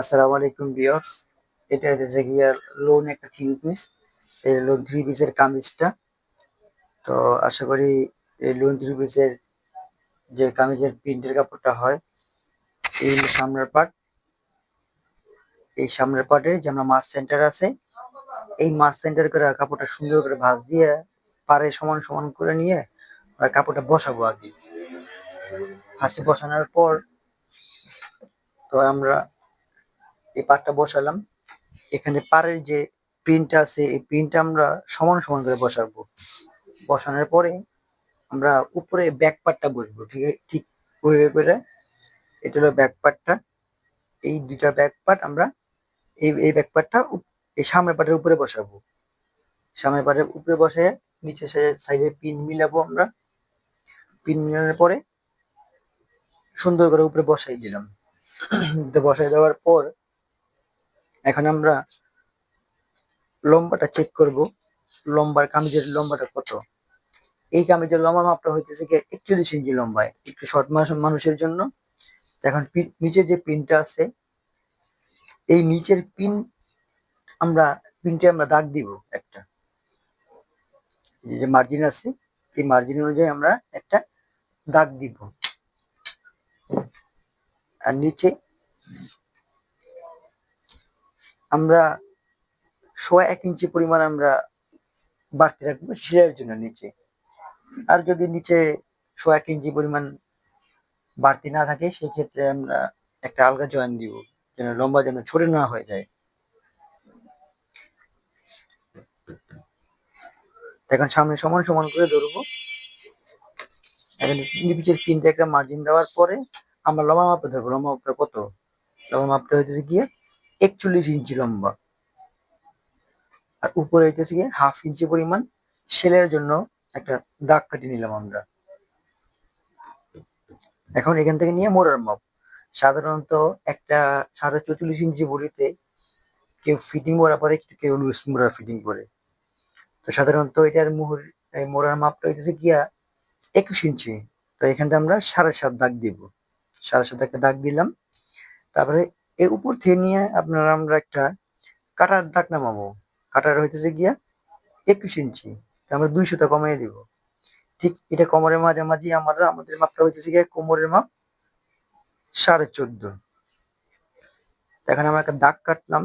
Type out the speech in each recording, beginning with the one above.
আসসালামু আলাইকুম বিয়ার্স এটা হচ্ছে গিয়া লোন একটা থ্রি পিস এই লোন থ্রি পিসের কামিজটা। তো আশা করি এই লোন থ্রি পিসের যে কামিজের প্রিন্টের কাপড়টা হয়, এই সামনের পার্ট এই সামনের পার্টে যে আমরা মাছ সেন্টার আছে, এই মাছ সেন্টার করে কাপড়টা সুন্দর করে ভাঁজ দিয়ে পারে সমান সমান করে নিয়ে আমরা কাপড়টা বসাবো আগে। ফার্স্টে বসানোর পর তো আমরা এই পাটটা বসালাম। এখানে পাড়ের যে প্রিন্ট আছে, এই প্রিন্টটা আমরা সমান সমান করে বসাবো। বসানোর পরে আমরা উপরে ব্যাক পার্টটা বসবো, ঠিক ঠিক ওইভাবে করে। এটা হলো ব্যাক পার্টটা এই দুইটা ব্যাক পার্ট আমরা এই এই ব্যাক পার্টটা এই সামনের পার্টের উপরে বসাবো। সামনের পার্টের উপরে বসে নিচে সাইডে পিন মিলাবো আমরা। পিন মিলানোর পরে সুন্দর করে উপরে বসাই দিলাম। বসাই দেওয়ার পর এখন আমরা লম্বাটা চেক করব। লম্বার কামিজের লম্বাটা কত? এই কামিজের লম্বা মাপটা হইতেছে কি একচল্লিশ ইঞ্চি লম্বায় একটু শর্ট মানুষের জন্য। এখন নিচের যে পিনটা আছে, এই নিচের পিন আমরা পিনটে আমরা দাগ দিব একটা। যে মার্জিন আছে, এই মার্জিন অনুযায়ী আমরা একটা দাগ দিব। আর নিচে আমরা সোয়া এক ইঞ্চি পরিমাণ আমরা বাড়তি রাখব সেলাইয়ের জন্য নিচে। আর যদি নিচে সোয়া এক ইঞ্চি পরিমাণ বাড়তি না থাকে সেই ক্ষেত্রে আমরা একটা আলগা জয়েন দিব, যেন লম্বা যেন ছড়ে না হয়ে যায়। এখন সামনে সমান সমান করে ধরবো। এখন তিনটে একটা মার্জিন দেওয়ার পরে আমরা লম্বা মাপে ধরবো। লম্বা মাপটা কত? লম্বা মাপটা হইতেছে গিয়ে একচল্লিশ ইঞ্চি লম্বা। আর উপরে হইতেছে গিয়ে হাফ ইঞ্চি পরিমাণ। সেলের জন্য একটা দাগ কাটিয়ে নিলাম আমরা। এখন এখান থেকে নিয়ে মোড়ার মাপ। সাধারণত একটা সাড়ে চৌচল্লিশ ইঞ্চি বড়িতে কেউ ফিটিং মোড়া পরে কেউ লুজ মোড়া ফিটিং করে। তো সাধারণত এটার মুহুর মোড়ার মাপটা হইতেছে গিয়া একুশ ইঞ্চি। তো এখান থেকে আমরা সাড়ে সাত দাগ দিব। সাড়ে সাত একটা দাগ দিলাম। তারপরে এই উপর থেকে নিয়ে আপনার আমরা একটা কাটার দাগ নামাবো। কাটার হইতেছে গিয়া একুশ ইঞ্চি। আমরা দুইশোটা কমিয়ে দিব। ঠিক এটা কোমরের মাঝামাঝি আমরা, আমাদের মাপটা হইতেছে গিয়ে কোমরের মাপ সাড়ে চোদ্দ। এখন আমরা একটা দাগ কাটলাম।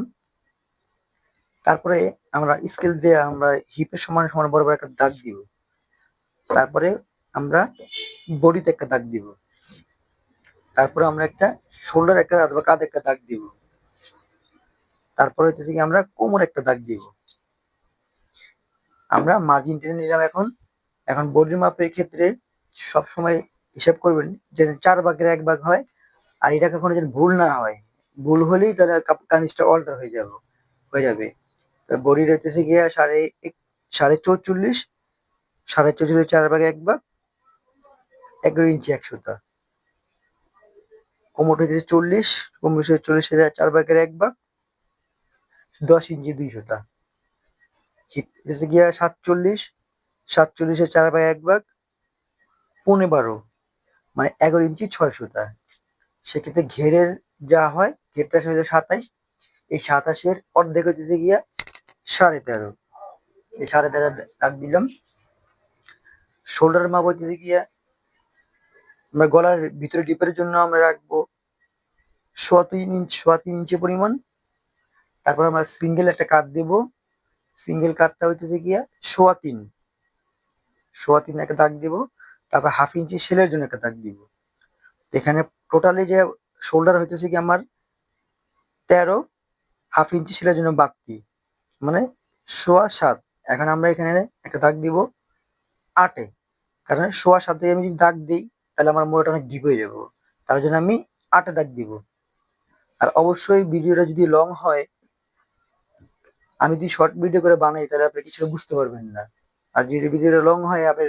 তারপরে আমরা স্কেল দিয়ে আমরা হিপের সমান সমান বরাবর একটা দাগ দিব। তারপরে আমরা বডিতে একটা দাগ দিব। তারপরে আমরা একটা শোল্ডার, একটা অথবা কাঁধে একটা দাগ দিব। তারপরে হচ্ছে কি, আমরা কোমর একটা দাগ দিব। আমরা মার্জিন টেনে নিলাম এখন। এখন বডির মাপের ক্ষেত্রে সব সময় হিসাব করবেন যেন চার ভাগের এক ভাগ হয়, আর এটা কখনো যেন ভুল না হয়। ভুল হলেই তাহলে কামিজটা অল্টার হয়ে যাবে হয়ে যাবে। তো বডির হইতেছে গিয়ে সাড়ে এক- সাড়ে চৌচল্লিশ সাড়ে চৌচল্লিশ চার ভাগে এক ভাগ, এগারো ইঞ্চি একশোটা কোমর হইতেছে চল্লিশ কোমর চল্লিশ হাজার, চার ভাগের এক ভাগ, দশ ইঞ্চি দুইশোটা হিপ হইতেছে গিয়া সাতচল্লিশ সাতচল্লিশের চার ভাগ এক ভাগ, পৌনে বারো মানে এগারো ইঞ্চি ছয়শোটা সেক্ষেত্রে ঘেরের যা হয়, ঘেরটা হলো সাতাইশ, এই সাতাশের অর্ধেক হইতেছে গিয়া সাড়ে তেরো। এই সাড়ে তেরো দাগ দিলাম। শোল্ডার মাপ হইতেছে গিয়া আমরা গলার ভিতরে ডিপের জন্য আমরা রাখব সোয়া তিন ইঞ্চি সোয়া তিন ইঞ্চি পরিমাণ। তারপর আমরা সিঙ্গেল একটা কাট দেব। সিঙ্গেল কাটটা হইতেছে গিয়া সোয়া তিন সোয়া তিন একটা দাগ দিব। তারপর হাফ ইঞ্চি সেলের জন্য একটা দাগ দিব। এখানে টোটালি যে শোল্ডার হইতেছে কি আমার তেরো, হাফ ইঞ্চি সেলের জন্য বাড়তি মানে সোয়া সাত। এখন আমরা এখানে একটা দাগ দিব আটে। কারণ সোয়া সাতে আমি যদি দাগ দিই তাহলে আমার মোড়াটা অনেক ডিপ হয়ে যাব। তার জন্য আমি আট দাগ দিব। আর অবশ্যই ভিডিওটা যদি লং হয়, আমি যদি শর্ট ভিডিও করে বানাই, তাহলে আপনি কিছু বুঝতে পারবেন না। আর যদি ভিডিওটা লং হয়, আপনি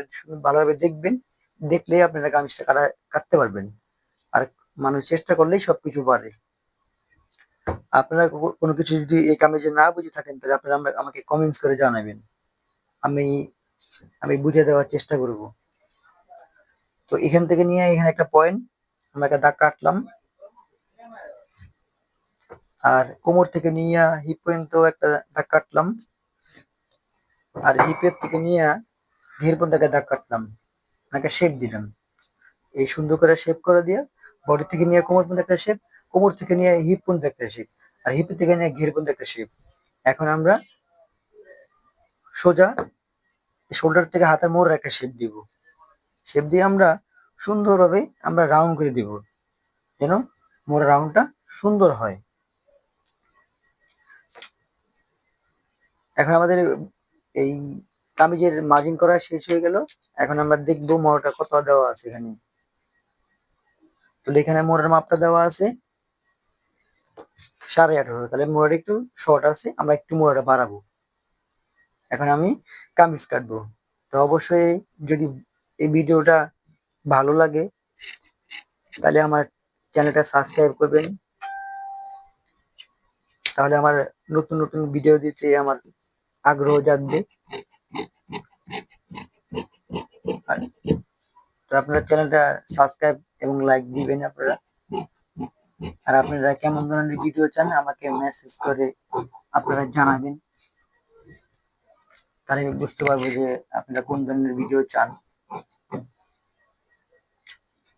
ভালোভাবে দেখবেন, দেখলেই আপনারা কামিজটা কাটা, কাটতে পারবেন। আর মানুষ চেষ্টা করলেই সবকিছু পারে। আপনারা কোনো কিছু যদি এই কামিজে না বুঝে থাকেন, তাহলে আপনারা আমাকে কমেন্টস করে জানাবেন। আমি আমি বুঝে দেওয়ার চেষ্টা করব। তো এখান থেকে নিয়ে এখানে একটা পয়েন্ট আমরা একটা দাগ কাটলাম। আর কোমর থেকে নিয়ে হিপ পর্যন্ত একটা দাগ কাটলাম। আর হিপের থেকে নিয়ে ঘের পর্যন্ত একটা দাগ কাটলাম। একটা শেপ দিলাম। এই সুন্দর করে শেপ করে দিয়ে বডি থেকে নিয়ে কোমর পর্যন্ত একটা শেপ কোমর থেকে নিয়ে হিপ পর্যন্ত একটা শেপ আর হিপ থেকে নিয়ে ঘের পর্যন্ত একটা শেপ এখন আমরা সোজা শোল্ডার থেকে হাতের মোড়ের একটা শেপ দিব। শেপ দিয়ে আমরা সুন্দরভাবে আমরা রাউন্ড করে দিব, যেন মোড়ের রাউন্ডটা সুন্দর হয়। এখন আমাদের এই কামিজের মার্জিন করা শেষ হয়ে গেল। এখন আমরা দেখব মোড়টা কত দেওয়া আছে এখানে। তো এখানে মোড়ের মাপটা দেওয়া আছে সাড়ে আঠারো। তাহলে মোড়াটা একটু শর্ট আছে, আমরা একটু মোড়াটা বাড়াবো। এখন আমি কামিজ কাটবো। তো অবশ্যই যদি এই ভিডিওটা ভালো লাগে, তাহলে আমার চ্যানেলটা সাবস্ক্রাইব করবেন। তাহলে আমার নতুন নতুন ভিডিও দিতে আমার আগ্রহ জাগবে। তো আপনারা চ্যানেলটা সাবস্ক্রাইব এবং লাইক দিবেন আপনারা। আর আপনারা কেমন ধরনের ভিডিও চান, আমাকে মেসেজ করে আপনারা জানাবেন। তাহলে আমি বুঝতে পারব যে আপনারা কোন ধরনের ভিডিও চান।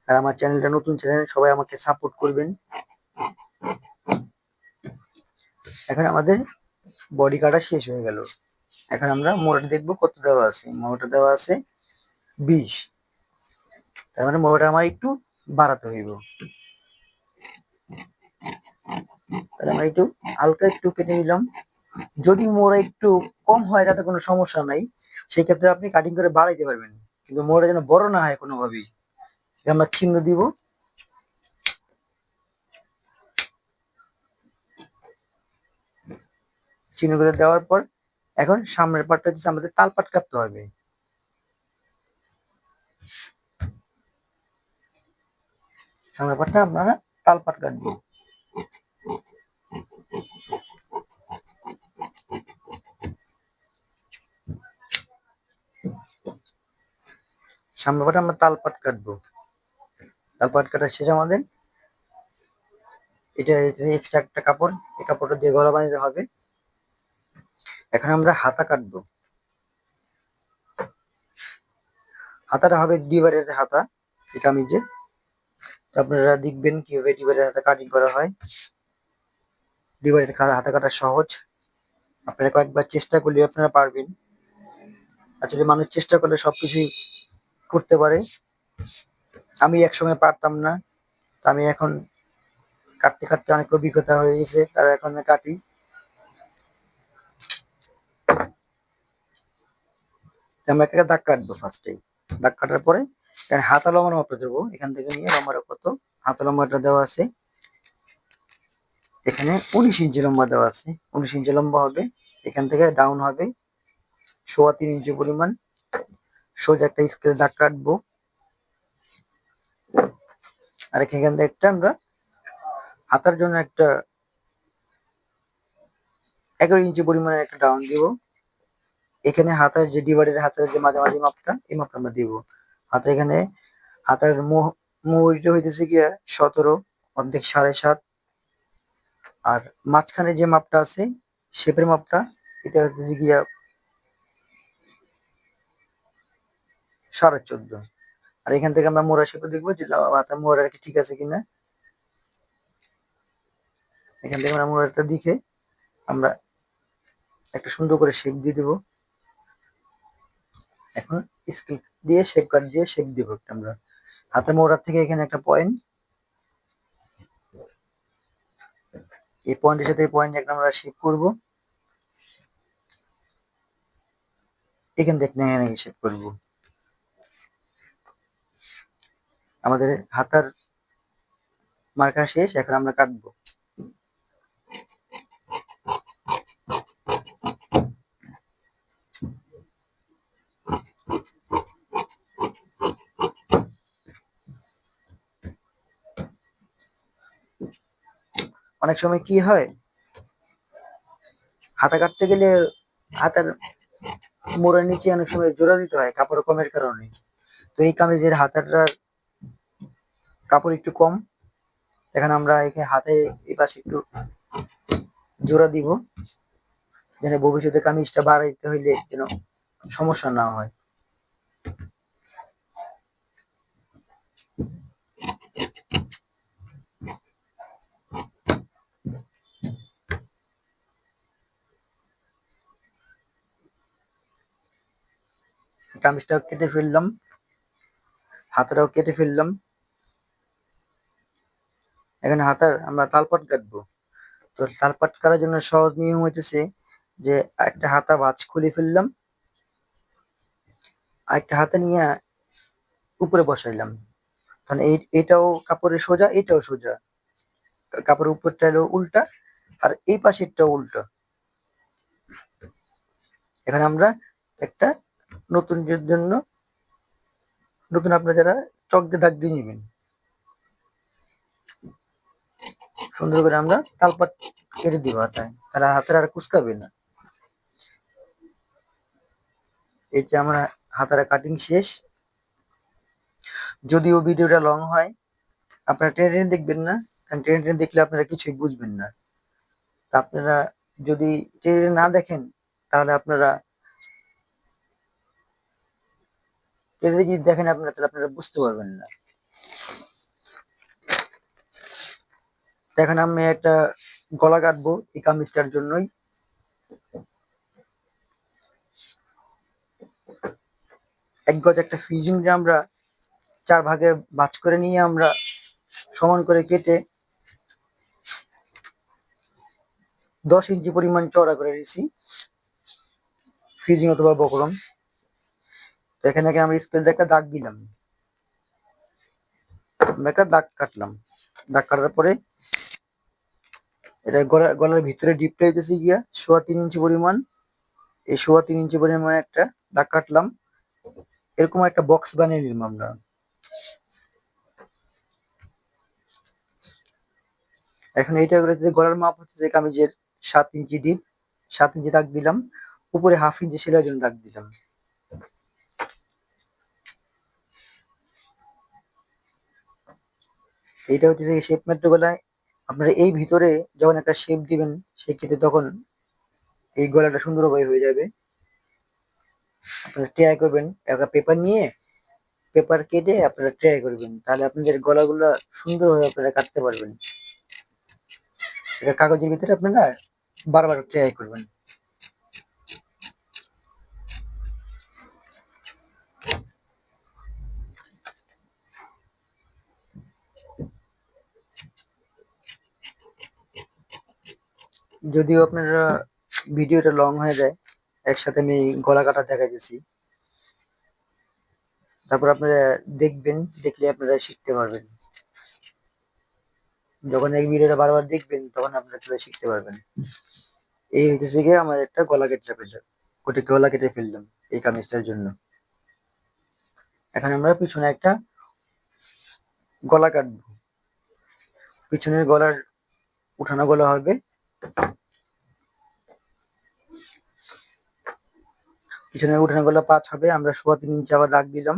আর আমার চ্যানেলটা নতুন চ্যানেল সবাই আমাকে সাপোর্ট করবেন। এখন আমাদের বডি কাটা শেষ হয়ে গেল। এখন আমরা মোড়াটা দেখব কত দেওয়া আছে। মোড়াটা দেওয়া আছে বিশ। তার মানে মোড়াটা আমার একটু বাড়াতে হইব। তাহলে আমরা একটু হালকা একটু কেটে নিলাম। যদি মোড়া একটু কম হয় তাতে কোনো সমস্যা নাই। সেই ক্ষেত্রে আপনি কাটিং করে বাড়াইতে পারবেন। কিন্তু মোড়া যেন বড় না হয় কোনোভাবেই। আমরা চিহ্ন দিব। চিহ্ন করে দেওয়ার পর এখন সামনের পাটটা হচ্ছে আমাদের তাল পাট কাটতে হবে। সামনের পাটটা আপনারা তাল পাট কাটবো। সামনের পাটে আমরা তাল পাট কাটবো। তাল পাট কাটা শেষ আমাদের। এটা এক্সট্রা একটা কাপড়। এই কাপড়টা দিয়ে গলা বানাতে হবে। এখন আমরা হাতা কাটবো। হাতাটা হবে ডিভাইডের হাতা, এই কামিজে তো আপনারা দেখবেন কীভাবে ডিভাইডের হাতা কাটিং করা হয়। ডিভাইডের হাতা কাটা সহজ। আপনারা কয়েকবার চেষ্টা করলে আপনারা পারবেন। আসলে মানুষ চেষ্টা করলে সবকিছুই করতে পারে। আমি একসময় পারতাম না। আমি এখন কাটতে কাটতে অনেক অভিজ্ঞতা হয়ে গেছে। তারা এখন কাটি। আমরা একটা দাগ কাটবো ফার্স্টে দাগ কাটার পরে এখানে হাতা লম্বা মাপটা দেবো এখান থেকে নিয়ে লম্বাটা কত? হাতা লম্বাটা দেওয়া আছে। এখানে উনিশ ইঞ্চি লম্বা দেওয়া আছে। উনিশ ইঞ্চি লম্বা হবে। এখান থেকে ডাউন হবে। সোয়া তিন ইঞ্চি পরিমাণ। সোজা একটা স্কেল দাগ কাটবো। আর এখান থেকে একটা আমরা হাতার জন্য একটা এগারো ইঞ্চি পরিমাণে একটা ডাউন দিব। এখানে হাতার যে ডিভাইডের হাতের যে মাঝামাঝি মাপটা, এই মাপটা আমরা দিব। হাতে এখানে হাতার মুহুরিটা হইতেছে গিয়া সতেরো, অর্ধেক সাড়ে সাত। আর মাঝখানে যে মাপটা আছে শেপের মাপটা, এটা হচ্ছে গিয়া সাড়ে চোদ্দ। আর এখান থেকে আমরা মোড়া শেপে দেখব যে হাতা মোড়া কি ঠিক আছে কিনা। এখান থেকে আমরা মোড়াটা দিকে আমরা একটা সুন্দর করে শেপ দিয়ে দেবো। এখন স্কেল দিয়ে শেপ কাট দিয়ে শেপ দিব একটা আমরা। হাতের মোড়ার থেকে এখানে একটা পয়েন্ট এই পয়েন্টের সাথে এই পয়েন্ট একটা আমরা শেপ করব। এখান থেকে এখানে শেপ করব। আমাদের হাতার মার্কা শেষ, এখন আমরা কাটবো। অনেক সময় কি হয়, হাতা কাটতে গেলে হাতার মোড়ের নিচে অনেক সময় জোড়া দিতে হয়, কাপড় কমের কারণে। তো এই কামিজের হাতাটার কাপড় একটু কম। এখানে আমরা একে হাতে এই পাশে একটু জোড়া দিব। যেন ভবিষ্যতে কামিজটা বাড়াইতে হইলে যেন সমস্যা না হয়। কামিজটা কেটে ফেললাম। হাতটাও কেটে ফেললাম। এখানে হাতার আমরা তালপাট কাটবো। তো তালপাট কাটার জন্য সহজ নিয়ম হইতেছে যে একটা হাতা ভাঁজ খুলে ফেললাম, আরেকটা হাতা নিয়ে উপরে বসাইলাম। কারণ এই, এটাও কাপড়ের সোজা, এটাও সোজা। কাপড়ের উপরটা হলো উল্টা আর এই পাশেরটাও উল্টা। এখানে আমরা একটা নতুন জন্য, নতুন আপনারা যারা চক দিয়ে দাগ দিয়ে নেবেন। সুন্দর করে আমরা তালপাট কেটে দিব হাতায়। তারা হাতের আর কুচকাবে না। এই যে আমার হাতারা কাটিং শেষ। যদিও ভিডিওটা লং হয়, আপনারা টেনে টেনে দেখবেন না, কারণ টেনে টেনে দেখলে আপনারা কিছুই বুঝবেন না। তা আপনারা যদি টেনে না দেখেন, তাহলে আপনারা টেনে যদি দেখেন আপনারা, তাহলে আপনারা বুঝতে পারবেন না। এখন আমি একটা গলা কাটবো এই কামিজটার জন্যই। এক গজ একটা ফিউজিং যে আমরা চার ভাগে ভাঁজ করে নিয়ে আমরা সমান করে কেটে দশ ইঞ্চি পরিমাণ চড়া করে নিয়েছি ফিজিং অথবা বকরম। তো এখানে আমরা স্কেল দিয়ে একটা দাগ দিলাম। আমরা একটা দাগ কাটলাম। দাগ কাটার পরে এটা গলা গলার ভিতরে ডিপটা হইতেছে গিয়া, সোয়া তিন ইঞ্চি পরিমাণ। এই সোয়া তিন ইঞ্চি পরিমাণ একটা দাগ কাটলাম। এরকম একটা বক্স বানিয়ে নিলাম আমরা। এখন এইটা গলার মাপ হচ্ছে কামিজের সাত ইঞ্চি ডিপ সাত ইঞ্চি দাগ দিলাম। উপরে হাফ ইঞ্চি সেলাইয়ের জন্য দাগ দিলাম। এইটা হচ্ছে শেপ মেট্রো গলায় আপনারা এই ভিতরে যখন একটা শেপ দিবেন সেই ক্ষেত্রে তখন এই গলাটা সুন্দরভাবে হয়ে যাবে। আপনারা ট্রাই করবেন, একটা পেপার নিয়ে পেপার কেটে আপনারা ট্রাই করবেন। তাহলে আপনাদের গলাগুলো সুন্দরভাবে আপনারা কাটতে পারবেন। এটা কাগজের ভিতরে আপনারা বারবার ট্রাই করবেন। যদিও আপনারা ভিডিওটা লং হয়ে যায়, একসাথে আমি গলা কাটা দেখাইতেছি। তারপর আপনারা দেখবেন, দেখলে আপনারা শিখতে পারবেন। যখন এই ভিডিওটা বারবার দেখবেন, তখন আপনারা চলে শিখতে পারবেন। এই হইতেছে গিয়ে আমার একটা গলা কেটে ফেললাম। গোটে গলা কেটে ফেললাম এই কামিজটার জন্য। এখন আমরা পিছনে একটা গলা কাটবো। পিছনের গলার উঠানো গলা হবে পিছনে উঠানো গলা পাঁচ হবে, আমরা সোয়া তিন ইঞ্চি আবার দাগ দিলাম।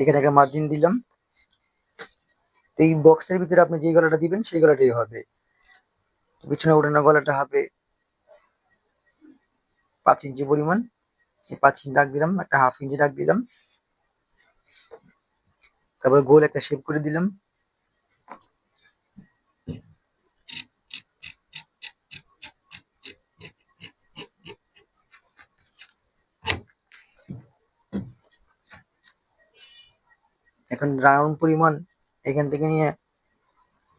এখানে একটা মার্জিন দিলাম। এই বক্সটার ভিতরে আপনি যে গলাটা দিবেন, সেই গলাটাই হবে। পিছনে উঠানো গলাটা হবে পাঁচ ইঞ্চি পরিমাণ। পাঁচ ইঞ্চি দাগ দিলাম, একটা হাফ ইঞ্চি দাগ দিলাম। তারপর গোল একটা শেপ করে দিলাম। এখন রাউন্ড পরিমাণ এখান থেকে নিয়ে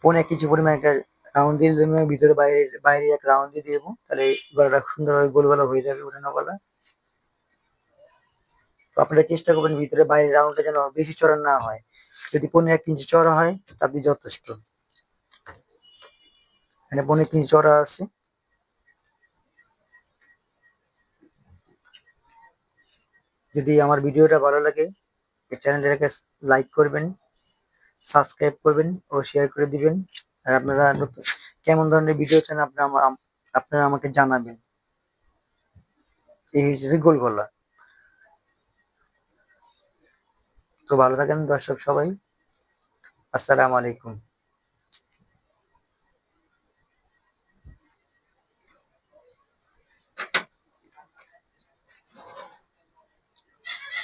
পনে কিছু পরিমাণ একটা রাউন্ড দিয়ে দিলাম ভিতরে বাইরে বাইরে এক রাউন্ড দিয়ে দেবো। তাহলে গলাটা সুন্দরভাবে গোল গলা হয়ে যাবে উঠানো গলা। তো আপনারা চেষ্টা করবেন ভিতরে বাইরে রাউন্ডটা যেন বেশি চড়া না হয়। যদি পনেরো এক ইঞ্চি চড়া হয় তাতে যথেষ্ট। এখানে পনেরো ইঞ্চি চড়া আছে। যদি আমার ভিডিওটা ভালো লাগে, চ্যানেলটাকে লাইক করবেন, সাবস্ক্রাইব করবেন ও শেয়ার করে দিবেন। আর আপনারা কেমন ধরনের ভিডিও চান আপনারা আপনারা আমাকে জানাবেন। এই হচ্ছে গোল তো ভালো থাকেন দর্শক সবাই। আসসালামু আলাইকুম।